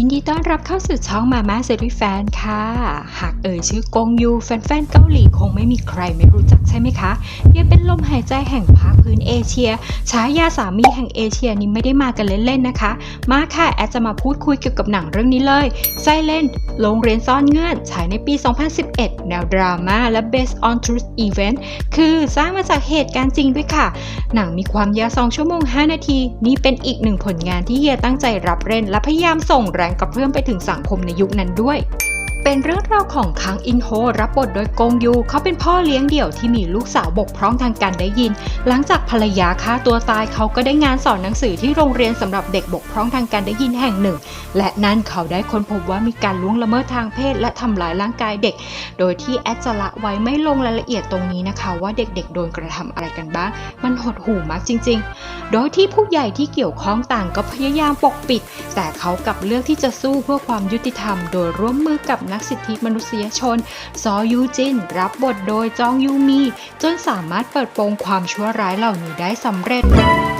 ยินดีต้อนรับเข้าสู่ช่องมาม่าเซรีส์แฟนค่ะ หากเอ่ยชื่อกงยูแฟนๆเกาหลีคงไม่มีใครไม่รู้จักใช่ไหมคะยังเป็นลมหายใจแห่งภาคพื้นเอเชีย ฉายาสามีแห่งเอเชียนี้ไม่ได้มากันเล่นๆนะคะ มาค่ะแอดจะมาพูดคุยเกี่ยวกับหนังเรื่องนี้เลยไซเลนโรงเรียนซ่อนเงื่อน ฉายในปี 2011 แนวดราม่าและ based on truth event คือสร้างมาจากเหตุการณ์จริงด้วยค่ะ หนังมีความยาว 2 ชั่วโมง 5 นาที นี่เป็นอีกหนึ่งผลงานที่เฮียตั้งใจรับเล่นและพยายามส่งแรงกระเพื่อมไปถึงสังคมในยุคนั้นด้วย เป็นเรื่องราวของคังอินโฮรับบทโดยกงยู เขาเป็นพ่อเลี้ยงเดี่ยวที่มีลูกสาวบกพร่องทางการได้ยิน หลังจากภรรยาฆ่าตัวตายเขาก็ได้งานสอนหนังสือที่โรงเรียนสำหรับเด็กบกพร่องทางการได้ยินแห่งหนึ่ง และนั่นเขาได้ค้นพบว่ามีการล่วงละเมิดทางเพศ และทำร้ายร่างกายเด็ก โดยที่แอดจะละไว้ไม่ลงรายละเอียดตรงนี้นะคะ ว่าเด็กๆ โดนกระทำอะไรกันบ้าง มันหดหู่มากจริง ๆ โดยที่ผู้ใหญ่ที่เกี่ยวข้องต่างก็พยายามปกปิด แต่เขากลับเลือกที่จะสู้เพื่อความยุติธรรม โดยร่วมมือกับนักสิทธิมนุษยชน ซอยูจิน รับบทโดยจองยูมี จนสามารถเปิดโปงความชั่วร้ายเหล่านี้ได้สำเร็จ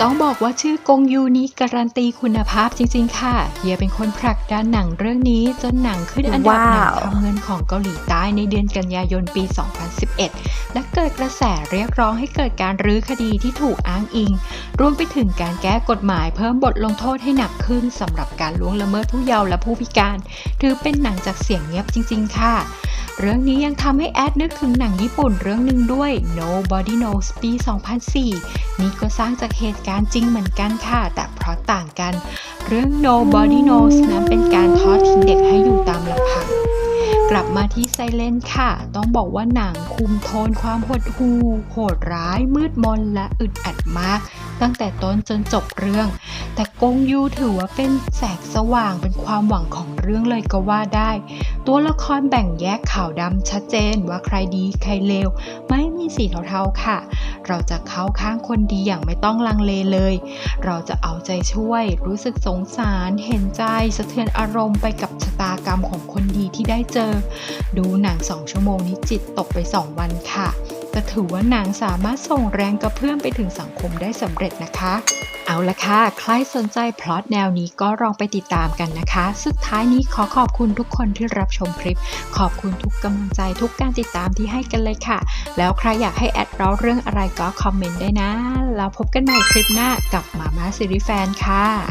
ต้องบอกว่าชื่อกงยูนี้การันตีคุณภาพจริง ๆ ค่ะ เฮียเป็นคนผลักดันหนังเรื่องนี้ จนหนังขึ้นอันดับหนังว้าวทำเงินของเกาหลีใต้ในเดือนกันยายนปี 2011 และเกิดกระแสเรียกร้องให้เกิดการรื้อคดีที่ถูกอ้างอิง รวมไปถึงการแก้กฎหมายเพิ่มบทลงโทษให้หนักขึ้นสำหรับการล่วงละเมิดผู้เยาว์และผู้พิการ ถือเป็นหนังจากเสียงเงียบจริง ๆ ค่ะ เรื่องนี้ยังทำให้แอดนึกถึงหนังญี่ปุ่นเรื่องหนึ่งด้วย Nobody Knows ปี 2004 นี่ก็สร้างจากเหตุการณ์จริงเหมือนกันค่ะ แต่เพราะต่างกัน เรื่อง Nobody Knows นั้นเป็นการทอดทิ้งเด็กให้อยู่ตามลำพังกลับมาที่ไซเลนค่ะ ต้องบอกว่าหนังคุมโทนความหดหู่โหดร้าย มืดมนและอึดอัดมาก ตั้งแต่ต้นจนจบเรื่อง แต่กงยูถือว่าเป็นแสงสว่างเป็นความหวังของเรื่องเลยก็ว่าได้ ตัวละครแบ่งแยกขาวดำชัดเจนว่าใครดีใครเลว ไม่มีสีเทาๆค่ะ เราจะเข้าข้างคนดีอย่างไม่ต้องลังเลเลย เราจะเอาใจช่วย รู้สึกสงสารเห็นใจสะเทือนอารมณ์ไปกับชะตากรรมของคนดีที่ได้เจอ ดูหนังสองชั่วโมงนี้จิตตกไป2วันค่ะ ถือว่าหนังสามารถส่งแรงกระเพื่อมไปถึงสังคมได้สำเร็จนะคะ เอาละค่ะ ใครสนใจพล็อตแนวนี้ก็ลองไปติดตามกันนะคะ สุดท้ายนี้ขอขอบคุณทุกคนที่รับชมคลิป ขอบคุณทุกกำลังใจทุกการติดตามที่ให้กันเลยค่ะ แล้วใครอยากให้แอดเล่าเรื่องอะไรก็คอมเมนต์ได้นะ แล้วพบกันใหม่คลิปหน้ากับมาม่าซีรีส์แฟนค่ะ